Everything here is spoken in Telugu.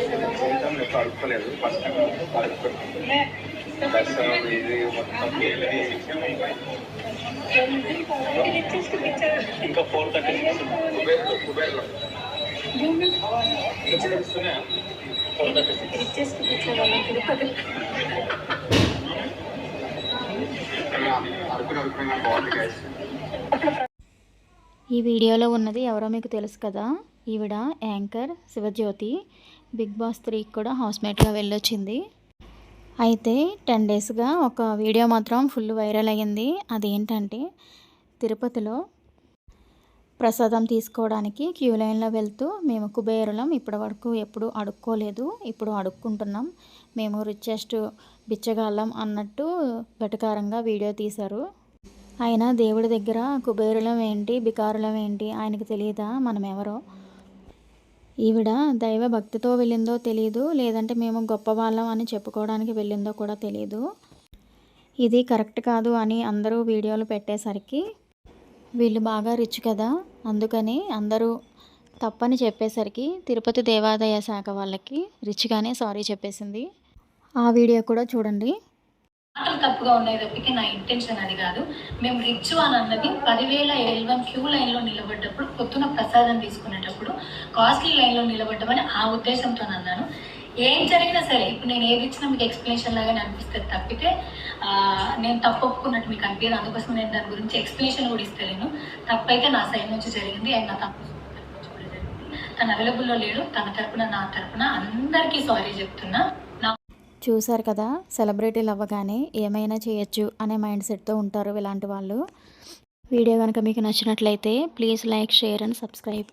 జీవితంలో ఎప్పుడు అడుక్కోలేదు ఫస్ట్ టైం దర్శనం ఇది మొత్తం ఇంకా ఫోర్ థర్టీ కుబేర్లో కుబేర్లో ఫోర్ థర్టీ అడుకుని బాగుంది ఈ వీడియోలో ఉన్నది ఎవరో మీకు తెలుసు కదా? ఈవిడ యాంకర్ శివజ్యోతి. బిగ్ బాస్ త్రీకి కూడా హౌస్మేట్గా వెళ్ళొచ్చింది. అయితే టెన్ డేస్గా ఒక వీడియో మాత్రం ఫుల్ వైరల్ అయ్యింది. అదేంటంటే తిరుపతిలో ప్రసాదం తీసుకోవడానికి క్యూ లైన్లో వెళ్తూ మేము కుబేరులం ఇప్పటి వరకు ఎప్పుడు అడుక్కోలేదు ఇప్పుడు అడుక్కుంటున్నాం. మేము రిచెస్ట్ బిచ్చగాళ్ళం అన్నట్టు వెటకారంగా వీడియో తీశారు. అయినా దేవుడి దగ్గర కుబేరులం ఏంటి బికారులం ఏంటి ఆయనకు తెలియదా? మనం ఎవరో ఈవిడ దైవ భక్తితో వెళ్ళిందో తెలియదు లేదంటే మేము గొప్పవాళ్ళం అని చెప్పుకోవడానికి వెళ్ళిందో కూడా తెలియదు ఇది కరెక్ట్ కాదు అని అందరూ వీడియోలు పెట్టేసరికి వీళ్ళు బాగా రిచ్ కదా అందుకని అందరూ తప్పని చెప్పేసరికి తిరుపతి దేవాదాయ శాఖ వాళ్ళకి రిచ్గానే సారీ చెప్పేసింది. ఆ వీడియో కూడా చూడండి. మాటలు తప్పుగా ఉన్నాయి తప్పికి నా ఇంటెన్షన్ అది కాదు. మేము రిచ్ అని అన్నది పదివేల ఎల్వన్ క్యూ లైన్లో నిలబడ్డప్పుడు పొద్దున ప్రసాదం తీసుకునేటప్పుడు కాస్ట్లీ లైన్లో నిలబడ్డమని ఆ ఉద్దేశంతో అన్నాను. ఏం జరిగినా సరే ఇప్పుడు నేను ఏది ఇచ్చినా మీకు ఎక్స్ప్లెనేషన్ లాగానే అనిపిస్తుంది తప్పితే నేను తప్పు ఒప్పుకున్నట్టు మీకు అనిపించదు అందుకోసం నేను దాని గురించి ఎక్స్ప్లెనేషన్ కూడా ఇస్తలేను. తప్పైతే నా సైడ్ నుంచి జరిగింది. అండ్ నా తప్పు తను అవైలబుల్లో లేడు. తన తరపున నా తరపున అందరికీ సారీ చెప్తున్నా. చూశారు కదా సెలబ్రిటీలు అవ్వగానే ఏమైనా చేయొచ్చు అనే మైండ్ సెట్తో ఉంటారు ఇలాంటి వాళ్ళు. వీడియో కనుక మీకు నచ్చినట్లయితే please like share and subscribe.